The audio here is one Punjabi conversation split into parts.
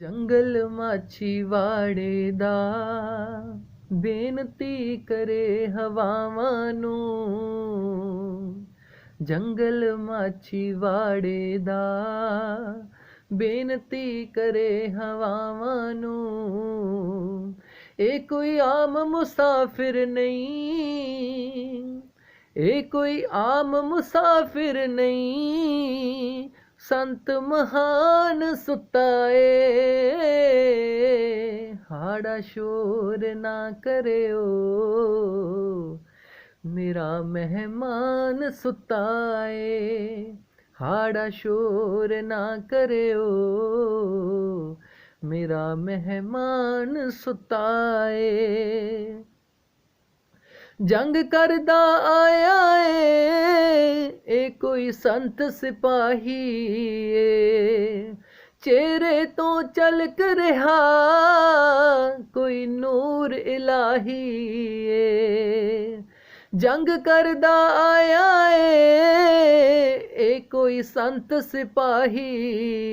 ਜੰਗਲ ਮਾਛੀਵਾੜੇ ਦਾ। ਬੇਨਤੀ ਕਰੇ ਹਵਾਵਾਂ ਨੂੰ। ਜੰਗਲ ਮਾਛੀਵਾੜੇ ਦਾ। ਬੇਨਤੀ ਕਰੇ ਹਵਾਵਾਂ ਨੂੰ। ਇਹ ਕੋਈ ਆਮ ਮੁਸਾਫਿਰ ਨਹੀਂ। ਇਹ ਕੋਈ ਆਮ ਮੁਸਾਫਿਰ ਨਹੀਂ। ਸੰਤ ਮਹਾਨ ਸੁੱਤਾ ਏ ਹਾੜਾ ਸ਼ੋਰ ਨਾ ਕਰਿਓ। ਮੇਰਾ ਮਹਿਮਾਨ ਸੁੱਤਾ ਏ ਹਾੜਾ ਸ਼ੋਰ ਨਾ ਕਰਿਓ। ਮੇਰਾ ਮਹਿਮਾਨ ਸੁੱਤਾ ਏ ਜੰਗ ਕਰਦਾ ਆਇਆ ਏ ਇਹ ਕੋਈ ਸੰਤ ਸਿਪਾਹੀ ਏ। ਚਿਹਰੇ ਤੋਂ ਚਲਕ ਰਿਹਾ, ਕੋਈ ਨੂਰ ਇਲਾਹੀ ਏ। ਜੰਗ ਕਰਦਾ ਆਇਆ ਏ ਇਹ ਕੋਈ ਸੰਤ ਸਿਪਾਹੀ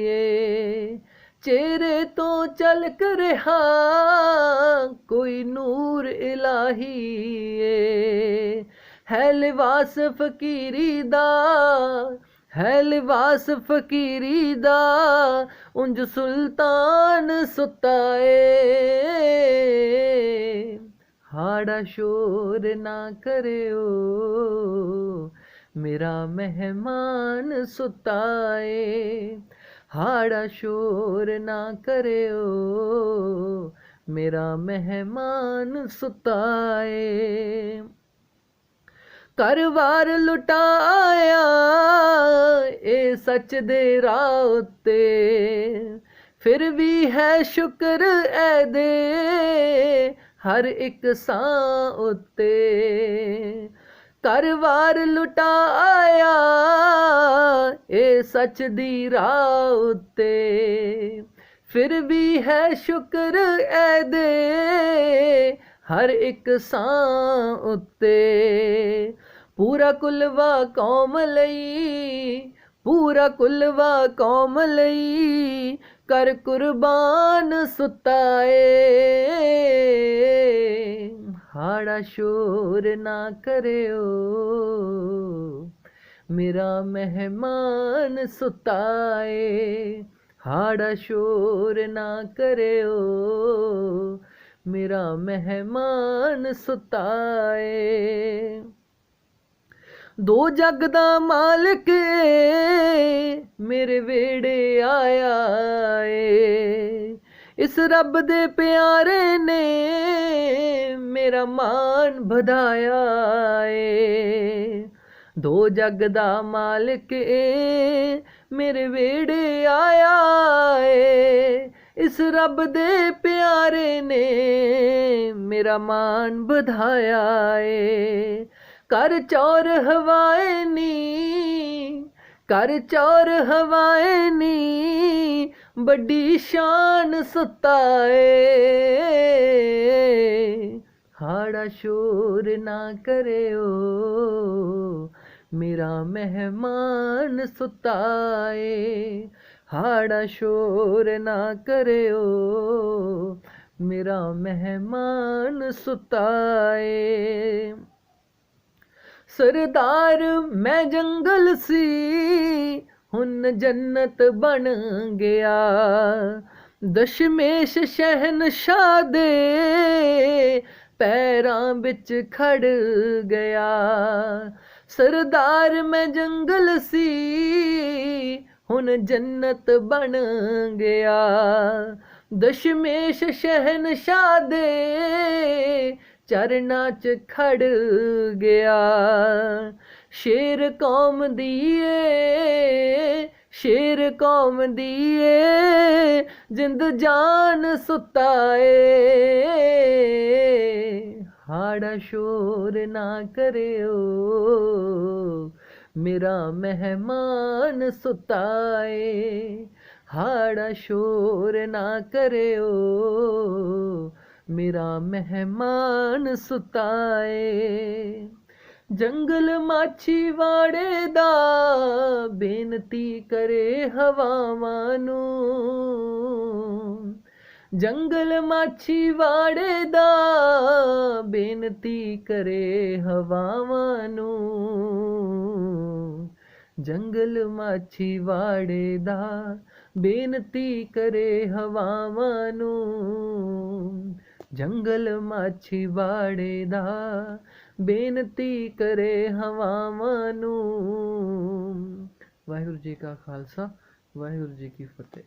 ਏ। ਚਿਹਰੇ ਤੋਂ ਚਲਕ ਰਿਹਾ, ਕੋਈ ਨੂਰ ਇਲਾਹੀ ਏ ਹੈ ਲਿਬਾਸ ਫਕੀਰੀ ਦਾ ਹੈ ਲਿਬਾਸ ਫਕੀਰੀ ਦਾ ਉਂਝ ਸੁਲਤਾਨ ਸੁੱਤਾ ਏ ਹਾੜਾ ਸ਼ੋਰ ਨਾ ਕਰਿਓ, ਮੇਰਾ ਮਹਿਮਾਨ ਸੁੱਤਾ ਏ ਹਾੜਾ ਸ਼ੋਰ ਨਾ ਕਰਿਓ। ਮੇਰਾ ਮਹਿਮਾਨ ਸੁੱਤਾ ਏ ਘਰ-ਬਾਰ ਲੁਟਾਇਆ ਇਹ ਸੱਚ ਦੇ ਰਾਹ ਉੱਤੇ। ਫਿਰ ਵੀ ਹੈ ਸ਼ੁਕਰ ਐਦੇ ਹਰ ਇੱਕ ਸਾਹ ਉੱਤੇ। ਘਰ-ਬਾਰ ਲੁਟਾਇਆ ਇਹ ਸੱਚ ਦੀ ਰਾਹ ਉੱਤੇ। ਫਿਰ ਵੀ ਹੈ ਸ਼ੁਕਰ ਐਦੇ, ਹਰ ਇੱਕ ਸਾਹ ਉੱਤੇ। ਪੂਰਾ ਕੁਲਵਾ ਕੌਮ ਲਈ, ਪੂਰਾ ਕੁਲਵਾ ਕੌਮ ਲਈ ਕਰ ਕੁਰਬਾਨ ਸੁੱਤਾ ਏ ਹਾੜਾ ਸ਼ੋਰ ਨਾ ਕਰਿਓ। ਮੇਰਾ ਮਹਿਮਾਨ ਸੁੱਤਾ ਏ ਹਾੜਾ ਸ਼ੋਰ ਨਾ ਕਰਿਓ। ਮੇਰਾ ਮਹਿਮਾਨ ਸੁੱਤਾ ਏ ਦੋ ਜੱਗ ਦਾ ਮਾਲਕ ਮੇਰੇ ਵੇੜੇ ਆਇਆ ਏ। ਇਸ ਰੱਬ ਦੇ ਪਿਆਰੇ ਨੇ ਮੇਰਾ ਮਾਨ ਵਧਾਇਆ ਏ। ਦੋ ਜਗ ਦਾ ਮਾਲਕ ਏ, ਮੇਰੇ ਵੇੜੇ ਆਇਆ ਏ। ਇਸ ਰੱਬ ਦੇ ਪਿਆਰੇ ਨੇ ਮੇਰਾ ਮਾਨ ਵਧਾਇਆ ਏ। ਕਰ ਚੌਰ ਹਵਾਏ ਨੀ ਕਰ ਚੌਰ ਹਵਾਏ ਨੀ ਵੱਡੀ ਸ਼ਾਨ ਸੁੱਤਾ ਹਾੜਾ ਸ਼ੋਰ ਨਾ ਕਰਿਓ, ਮੇਰਾ ਮਹਿਮਾਨ ਸੁੱਤਾ ਏ ਹਾੜਾ ਸ਼ੋਰ ਨਾ ਕਰਿਓ, ਮੇਰਾ ਮਹਿਮਾਨ ਸੁੱਤਾ ਏ ਸਰਦਾਰ, ਮੈਂ ਜੰਗਲ ਸੀ ਹੁਣ ਜੰਨਤ ਬਣ ਗਿਆ। ਦਸ਼ਮੇਸ਼ ਸ਼ਹਿਨਸ਼ਾਹ ਦੇ ਪੈਰਾਂ ਵਿੱਚ ਖੜ ਗਿਆ। ਸਰਦਾਰ ਮੈਂ ਜੰਗਲ ਸੀ, ਹੁਣ ਜੰਨਤ ਬਣ ਗਿਆ। ਦਸ਼ਮੇਸ਼ ਸ਼ਹਿਨਸ਼ਾਹ ਦੇ ਚਰਨਾਂ 'ਚ ਖੜ ਗਿਆ। ਸ਼ੇਰ ਕੌਮ ਦੀ ਏ ਸ਼ੇਰ ਕੌਮ ਦੀ ਏ ਜਿੰਦ ਜਾਨ ਸੁੱਤਾ ਏ ਹਾੜਾ ਸ਼ੋਰ ਨਾ ਕਰਿਓ, ਮੇਰਾ ਮਹਿਮਾਨ ਸੁੱਤਾ ਏ ਹਾੜਾ ਸ਼ੋਰ ਨਾ ਕਰਿਓ, ਮੇਰਾ ਮਹਿਮਾਨ ਸੁੱਤਾ ਏ ਜੰਗਲ ਮਾਛੀਵਾੜੇ ਦਾ ਬੇਨਤੀ ਕਰੇ ਹਵਾਵਾਂ ਨੂੰ। ਜੰਗਲ ਮਾਛੀ ਵਾੜੇ ਦਾ ਬੇਨਤੀ ਕਰੇ ਹਵਾਵਾਂ ਨੂੰ। ਜੰਗਲ ਮਾਛੀਵਾੜੇ ਦਾ ਬੇਨਤੀ ਕਰੇ ਹਵਾਵਾਂ ਨੂੰ। ਜੰਗਲ ਮਾਛੀਵਾੜੇ ਦਾ ਬੇਨਤੀ ਕਰੇ ਹਵਾਵਾਂ ਨੂੰ। ਵਾਹਿਗੁਰੂ ਜੀ ਕਾ ਖਾਲਸਾ, ਵਾਹਿਗੁਰੂ ਜੀ ਕੀ ਫਤਿਹ।